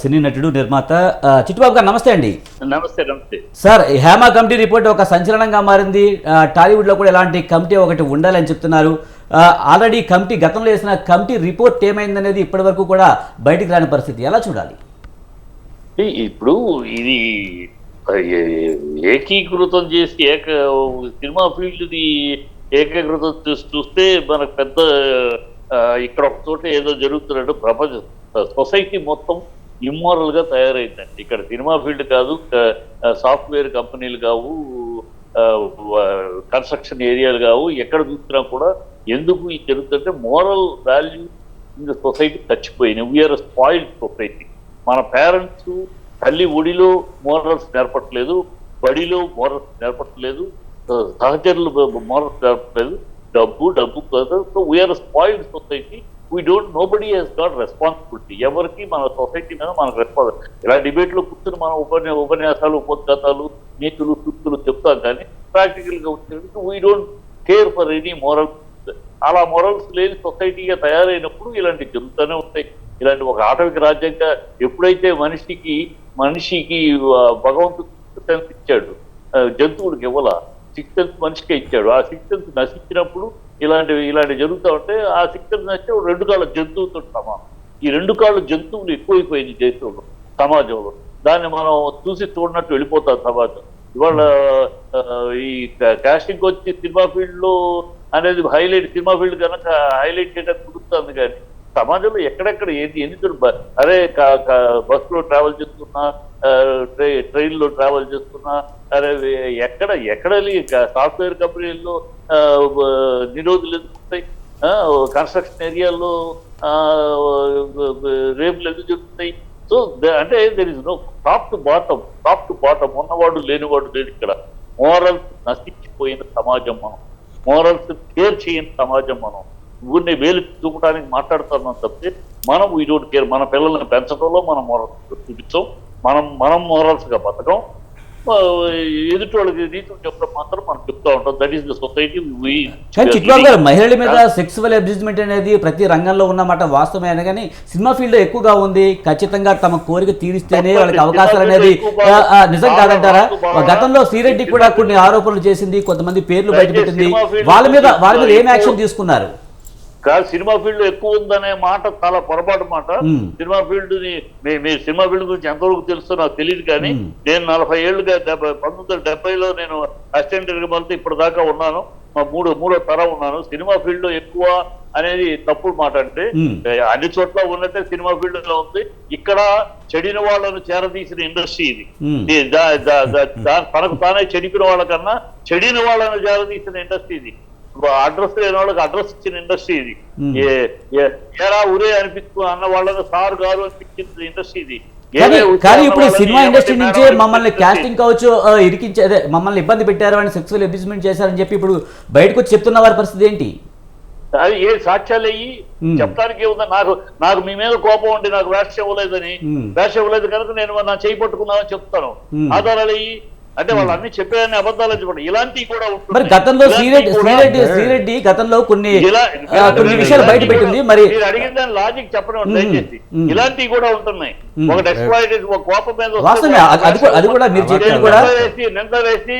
సినీ నటుడు నిర్మాత. చిట్టుబాబు గారు నమస్తే అండి. నమస్తే నమస్తే. సార్ హేమ కమిటీ రిపోర్ట్ ఒక సంచలనంగా మారింది. టాలీవుడ్లో కూడా ఇలాంటి కమిటీ ఒకటి ఉండాలని చెప్తున్నారు. ఆల్రెడీ కమిటీ గతంలో వేసిన కమిటీ రిపోర్ట్ ఏమైందనేది ఇప్పటివరకు కూడా బయటికి రాని పరిస్థితి. ఎలా చూడాలి? ఇప్పుడు ఇది ఏకీకృతం చేసి ఏక సినిమా ఫీల్డ్ని ఏకీకృతం చేసి చూస్తే మనకు పెద్ద ఇక్కడ ఒక చోట ఏదో జరుగుతున్నట్టు ప్రపంచ సొసైటీ మొత్తం ఇమ్మోరల్గా తయారైందండి. ఇక్కడ సినిమా ఫీల్డ్ కాదు సాఫ్ట్వేర్ కంపెనీలు కావు కన్స్ట్రక్షన్ ఏరియాలు కావు. ఎక్కడ చూసినా కూడా ఎందుకు ఇది జరుగుతుందంటే moral value in the society చచ్చిపోయినాయి. We are spoiled society. మన పేరెంట్స్ తల్లి ఒడిలో మోరల్స్ నేర్పట్లేదు బడిలో మోరల్స్ నేర్పట్లేదు సహచరులు మోరల్స్ నేర్పట్లేదు. డబ్బు డబ్బు కాదు. So we are spoiled society. We don't nobody has got responsibility ఎవరికి మన సొసైటీ మీద మనకు రెస్పాన్స్ ఇలా డిబేట్లో కూర్చొని మనం ఉపన్యా ఉపన్యాసాలు ఉపద్ఘాతాలు నీతులు సూక్తులు చెప్తాం కానీ ప్రాక్టికల్గా వచ్చేటప్పుడు we don't care for any morals అలా మోరల్స్ లేని సొసైటీగా తయారైనప్పుడు ఇలాంటివి జరుగుతూనే ఉంటాయి. ఇలాంటి ఒక ఆటవిక రాజ్యంగా ఎప్పుడైతే మనిషికి మనిషికి భగవంతుడు సెన్స్ ఇచ్చాడు జంతువులకు ఇవ్వాల? సిక్స్ సెన్స్ మనిషికే ఇచ్చాడు. ఆ సిక్స్ సెన్స్ నశించినప్పుడు ఇలాంటివి ఇలాంటివి జరుగుతూ ఉంటే ఆ సిక్స్ సెన్స్ నచ్చితే రెండు కాళ్ళ జంతువుతో సమానం. ఈ రెండు కాళ్ళ జంతువులు ఎక్కువైపోయింది దేశంలో సమాజంలో. దాన్ని మనం చూసి చూడనట్టు వెళ్ళిపోతాం సమాజం. ఇవాళ ఈ కాస్టింగ్ వచ్చి సినిమా ఫీల్డ్లో అనేది హైలైట్ సినిమా ఫీల్డ్ కనుక హైలైట్ చేయడానికి కుదురుతుంది కానీ సమాజంలో ఎక్కడెక్కడ ఏది ఎన్ని అరే కా- కా- బస్సులో ట్రావెల్ చేస్తున్నా ట్రై- ట్రైన్లో ట్రావెల్ చేస్తున్నా అరే ఎక్కడ ఎక్కడ సాఫ్ట్వేర్ కంపెనీల్లో నిరోధులు ఎందుకు ఉంటాయి కన్స్ట్రక్షన్ ఏరియాల్లో రేపులు ఎందుకు జరుగుతాయి? సో అంటే there is no top to bottom top to bottom ఉన్నవాడు లేనివాడు లేదు ఇక్కడ. మోరల్స్ నశించిపోయిన సమాజం మనం. మోరల్స్ కేర్ చేయని సమాజం మనం. ఊరిని వేలు చూపడానికి మాట్లాడుతున్నాం తప్పితే మనం వీ డోంట్ కేర్ మన పిల్లల్ని పెంచడంలో మనం మోరల్స్ చూపించాం. మనం మనం మోరల్స్గా బతకం. చెప్పడం మాత్రం మనం చెప్తా ఉంటాం. దట్ ఈస్ ద సొసైటీ కానీ చిట్టుబాబు గారు మహిళల మీద సెక్సువల్ అబ్యూజ్మెంట్ అనేది ప్రతి రంగంలో ఉన్నమాట వాస్తవమే కానీ సినిమా ఫీల్డ్ ఎక్కువగా ఉంది. ఖచ్చితంగా తమ కోరిక తీరిస్తేనే వాళ్ళకి అవకాశాలు అనేది నిజం కాదంటారా? గతంలో శ్రీరెడ్డి కూడా కొన్ని ఆరోపణలు చేసింది కొంతమంది పేర్లు బయటపెట్టింది. వాళ్ళ మీద వాళ్ళ మీద ఏం యాక్షన్ తీసుకున్నారు? కాదు సినిమా ఫీల్డ్ ఎక్కువ ఉందనే మాట చాలా పొరపాటు మాట. సినిమా ఫీల్డ్ని మీ- సినిమా ఫీల్డ్ గురించి ఎంతవరకు తెలుసో నాకు తెలియదు కానీ. నేను నలభై ఏళ్ళుగా డెబ్బై పంతొమ్మిది వందల డెబ్బైలో నేను అసిస్టెంట్ డైరెక్టర్ ఇప్పటిదాకా ఉన్నాను. మా మూడు మూడో తరం ఉన్నాను. సినిమా ఫీల్డ్లో ఎక్కువ అనేది తప్పుడు మాట అంటే అన్ని చోట్ల ఉన్నట్టే సినిమా ఫీల్డ్లో ఉంది. ఇక్కడ చెడిన వాళ్ళను చేరదీసిన ఇండస్ట్రీ ఇది. తనకు తానే చెడిపిన వాళ్ళకన్నా చెడిన వాళ్ళను చేరదీసిన ఇండస్ట్రీ ఇది. అడ్రస్ లేని వాళ్ళకి అడ్రస్ ఇచ్చిన ఇండస్ట్రీ ఇది ఏ- ఏరా ఉరే అనిపించు అన్న వాళ్ళని సార్ గారు అనిపించింది ఇండస్ట్రీ ఇది కానీ ఇప్పుడు సినిమా ఇండస్ట్రీ నుంచే మమ్మల్ని. కాస్టింగ్ కావచ్చు ఇరికించే మమ్మల్ని ఇబ్బంది పెట్టారు అని సెక్సువల్ అబ్యూజ్మెంట్ చేశారని చెప్పి ఇప్పుడు బయటకు వచ్చి చెప్తున్న వారి పరిస్థితి ఏంటి అది ఏ సాక్ష్యాలు అయ్యి మ్మ్. చెప్పడానికి ఏముందా నాకు నాకు మీ మీద కోపం ఉండి నాకు వేష ఇవ్వలేదని మ్మ్. వేష ఇవ్వలేదు కనుక నేను నా చేయి పట్టుకున్నానని చెప్తాను. ఆధారాలు అయ్యి అంటే వాళ్ళు అన్ని చెప్పారని అబద్ధాలు చెప్పండి ఇలాంటివి కూడా. మరి గతంలో శ్రీరెడ్డి శ్రీరెడ్డి శ్రీరెడ్డి గతంలో కొన్ని కొన్ని విషయాలు బయట పెట్టింది మరి మీరు అడిగిన దాని లాజిక్ చెప్పడం. దయచేసి. ఇలాంటివి కూడా ఉంటున్నాయి. ఒక ఒక కోపం మీద అది- కూడా- మీరు చెప్పింది కూడా- నింద వేసి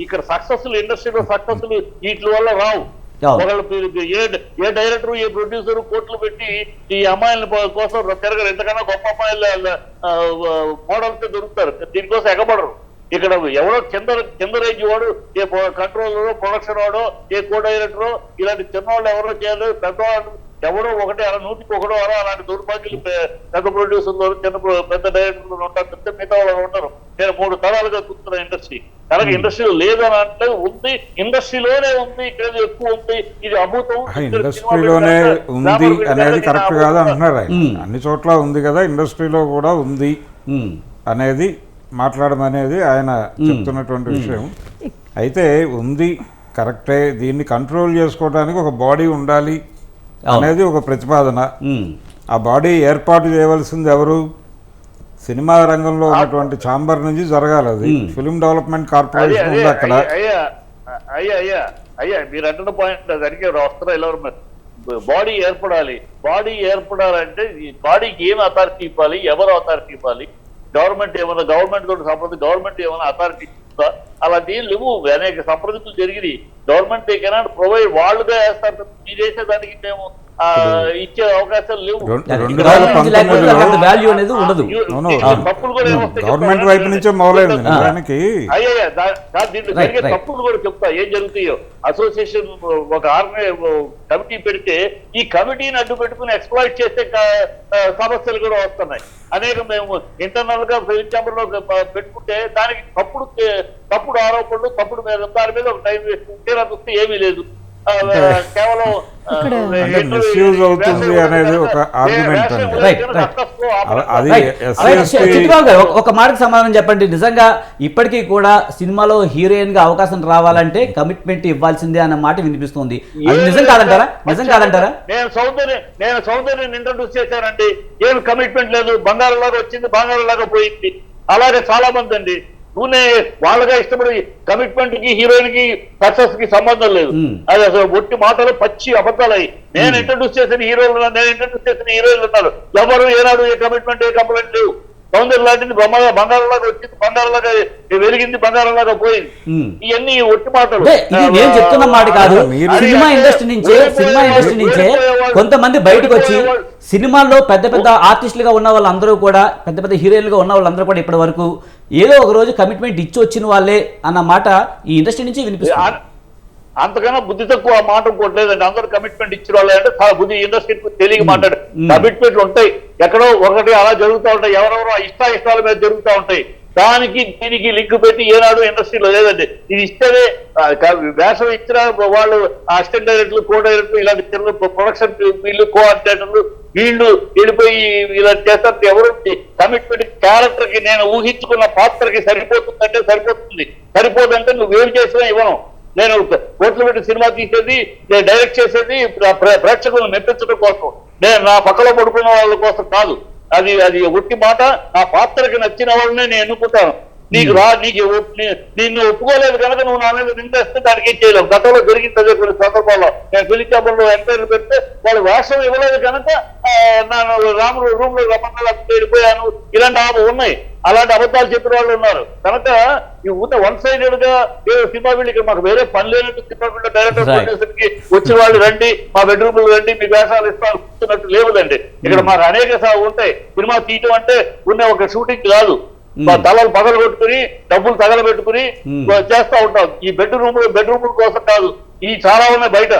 ఇక్కడ సక్సెస్లు ఇండస్ట్రీలో సక్సెస్లు వీటి వల్ల రావు. ఒకళ్ళు ఏ ఏ డైరెక్టర్ ఏ ప్రొడ్యూసర్ కోట్లు పెట్టి ఈ అమ్మాయిల కోసం తిరగరు. ఎంతకన్నా గొప్ప అమ్మాయిలు మోడల్స్ దొరుకుతారు. దీనికోసం ఎగబడరు. ఇక్కడ ఎవరో కింద కింద రేంజ్ వాడు ఏ కంట్రోలర్ ప్రొడక్షన్ వాడో ఏ కో డైరెక్టర్ ఇలాంటి చిన్నవాళ్ళు ఎవరో చేయలేదు పెద్దవాళ్ళు ఎవడో ఒకటే అలా నూటికి ఒకడో అలా అలాంటి దౌర్భాగ్యులు పెద్ద ప్రొడ్యూసర్లు చిన్న పెద్ద డైరెక్టర్లు ఉంటారు తప్పితే మిగతా వాళ్ళు ఉంటారు. నేను మూడు తరాలుగా కూర్చున్న ఇండస్ట్రీ అలాగే ఇండస్ట్రీలో లేదని అంటే ఉంది ఇండస్ట్రీలోనే ఉంది ఇక్కడ ఎక్కువ ఉంది ఇది అభూతం. ఇండస్ట్రీలోనే ఉంది అనేది కరెక్ట్ కాదు అంటున్నారు మ్మ్. అన్ని చోట్ల ఉంది కదా ఇండస్ట్రీలో కూడా ఉంది ఉమ్, అనేది మాట్లాడడం అనేది ఆయన చెప్తున్నటువంటి విషయం. అయితే ఉంది కరెక్టే దీన్ని కంట్రోల్ చేసుకోవడానికి ఒక బాడీ ఉండాలి. అనేది ఒక ప్రతిపాదన. ఆ బాడీ ఏర్పాటు చేయవలసింది ఎవరు? సినిమా రంగంలో ఉన్నటువంటి ఛాంబర్ నుంచి జరగాలి అది. ఫిల్మ్ డెవలప్మెంట్ కార్పొరేషన్ ఉంది అక్కడ. అయ్యా అయ్యా అయ్యా మీరు అంటున్న పాయింట్ దానికి వస్తారు ఎలా బాడీ ఏర్పడాలి. బాడీ ఏర్పడాలంటే ఈ బాడీకి ఏం అథారిటీ ఇవ్వాలి? ఎవరు అథారిటీ ఇవ్వాలి? గవర్నమెంట్ ఏమైనా గవర్నమెంట్ తోటి సంప్రదించి గవర్నమెంట్ ఏమైనా అథారిటీ ఇస్తుందా అలాంటి ఏం లేవు. అనేక సంప్రదింపులు జరిగినాయి. గవర్నమెంట్ కెనాట్ ప్రొవైడ్ వాళ్ళుగా వేస్తారు తప్ప మీరు వేసేదానికి మేము ఇచ్చే అవకాశాలు లేవు. వాల్యూ అనేది ఉండదు. తప్పులు కూడా గవర్నమెంట్? వైపు నుంచే మొదలైంది. దా- దీంట్లో జరిగే. తప్పులు కూడా చెప్తా. ఏం జరుగుతాయో? అసోసియేషన్ ఒక ఆర్గనై కమిటీ పెడితే ఈ కమిటీని అడ్డు పెట్టుకుని ఎక్స్ప్లాయిట్ చేసే సమస్యలు కూడా వస్తున్నాయి. అనేక మేము ఇంటర్నల్గా ఫిలిం ఛాంబర్లో పెట్టుకుంటే దానికి తప్పుడు తప్పుడు ఆరోపణలు తప్పుడు మీద దాని మీద ఒక టైం వేస్ట్ తీరా చూస్తే ఏమీ లేదు. కేవలం అవుతుంది అనేది ఒక అది చిట్టిబాబు గారు మాటకి సమాధానం చెప్పండి. నిజంగా ఇప్పటికీ కూడా సినిమాలో హీరోయిన్గా అవకాశం రావాలంటే కమిట్మెంట్ ఇవ్వాల్సిందే అన్న మాట వినిపిస్తుంది. అది నిజం కాదంటారా. నిజం కాదంటారా? నేను సౌందర్య నేను సౌందర్యం ఇంట్రడ్యూస్ చేశానండి. ఏం కమిట్మెంట్ లేదు. బంగారం లాగా వచ్చింది బంగారం లాగా పోయింది. అలాగే చాలా మంది అండి. నూనె వాళ్ళగా ఇష్టపడి కమిట్మెంట్కి హీరోయిన్కి సక్సెస్కి సంబంధం లేదు. అది అసలు ఒట్టి మాటలు పచ్చి అబద్ధాలు నేను ఇంట్రడ్యూస్ చేసిన హీరోలు నేను ఇంట్రడ్యూస్ చేసిన హీరోయిన్లు ఉన్నారు. ఎవరు ఏనాడు ఏ కమిట్మెంట్ ఏ కంప్లైంట్ లేవు. సౌందర్య లాంటిది బొమ్మగా బంగారం లాగా వచ్చింది బంగారం లాగా వెలిగింది బంగారం లాగా పోయింది. ఇవన్నీ ఒట్టి మాటలు. నేను చెప్తున్న మాట కాదు. సినిమా ఇండస్ట్రీ నుంచే సినిమా ఇండస్ట్రీ నుంచే కొంతమంది బయటకు వచ్చి సినిమాల్లో పెద్ద పెద్ద ఆర్టిస్టులుగా ఉన్న వాళ్ళందరూ కూడా పెద్ద పెద్ద హీరోయిన్లుగా ఉన్న వాళ్ళందరూ కూడా ఇప్పటి వరకు ఏదో ఒక రోజు కమిట్మెంట్ ఇచ్చి వచ్చిన వాళ్ళే అన్న మాట ఈ ఇండస్ట్రీ నుంచి వినిపిస్తుంది. అంతకన్నా బుద్ధి తక్కువ మాట ఇంకోట్లేదండి అందరూ కమిట్మెంట్ ఇచ్చిన వాళ్ళు అంటే చాలా బుద్ధి ఇండస్ట్రీకి తెలియ మాట్లాడు. కమిట్మెంట్లు ఉంటాయి. ఎక్కడో ఒకటి అలా జరుగుతూ ఉంటాయి. ఎవరెవరో ఇష్ట ఇష్టాల మీద జరుగుతూ ఉంటాయి. దానికి దీనికి లింక్ పెట్టి ఏనాడు ఇండస్ట్రీలో లేదండి. ఇది ఇస్తేనే వేషం ఇచ్చిన వాళ్ళు అసిస్టెంట్ డైరెక్టర్లు కో డైరెక్టర్లు ఇలాంటి చిన్న ప్రొడక్షన్ వీళ్ళు కో ఆర్టిస్టర్లు వీళ్ళు వెళ్ళిపోయి ఇలా చేస్తారు. ఎవరు కమిట్మెంట్ క్యారెక్టర్కి నేను ఊహించుకున్న పాత్రకి సరిపోతుందంటే సరిపోతుంది. సరిపోదంటే నువ్వేం చేసినా ఇవ్వను. నేను కోట్లు పెట్టి సినిమా తీసేది నేను డైరెక్ట్ చేసేది ప్ర- ప్రేక్షకులను మెప్పించడం కోసం. నేను నా పక్కలో పడుకున్న వాళ్ళ కోసం కాదు. అది అది ఒట్టి మాట. నా పాత్రకి నచ్చిన వాళ్ళనే నేను ఎన్నుకుంటాను. నీకు రా నీకు నిన్ను ఒప్పుకోలేదు కనుక నువ్వు నా మీద నిందేస్తే దానికి ఏం చేయలేవు. గతంలో జరిగింది అదే కొన్ని సందర్భాల్లో. నేను పిలిచాపల్లో ఎంక్వైరీ పెడితే వాళ్ళు వేషం ఇవ్వలేదు కనుక ఆ, నేను రాముడు రూమ్లో రమ్మన్నా వెళ్ళిపోయాను ఇలాంటి ఆమె ఉన్నాయి. అలాంటి అబద్ధాలు చెప్పిన వాళ్ళు ఉన్నారు. కనుక ఈ ఊట వన్ సైడెడ్గా సినిమా వీళ్ళు ఇక్కడ మాకు వేరే పని లేనట్టు సినిమా వీళ్ళ డైరెక్టర్. ప్రొడ్యూసర్కి వచ్చిన వాళ్ళు రండి మా బెడ్రూమ్ రండి మీ వేషాలు ఇస్తాను కూర్చున్నట్టు లేవులండి. ఇక్కడ మాకు అనేక ఉంటాయి. సినిమా తీయటం అంటే ఉన్న ఒక షూటింగ్ కాదు. తలలు పగలు కొట్టుకుని డబ్బులు తగలబెట్టుకుని Hmm. చేస్తా ఉంటాం. ఈ బెడ్రూమ్ బెడ్రూమ్ కోసం కాదు. ఈ చాలా ఉన్నాయి బయట.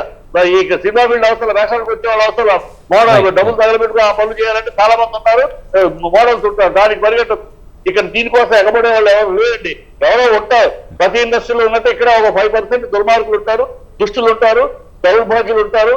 ఈ సినిమా వీళ్ళు అవసరం వేషాలకు వచ్చే వాళ్ళు అవసరం మోడల్. డబ్బులు తగలబెట్టుకుని ఆ పనులు చేయాలంటే చాలా మంది ఉన్నారు. మోడల్స్ ఉంటారు. దానికి పరిగెట్ట ఇక్కడ దీనికోసం ఎగబడే వాళ్ళు ఎవరు లేదండి ఎవరో ఉంటారు. ప్రతి ఇండస్ట్రీలో ఉన్నట్టు ఇక్కడ ఒక ఫైవ్ పర్సెంట్ దుర్మార్గులు ఉంటారు. దుష్టులు ఉంటారు. దౌర్భాగ్యులు ఉంటారు.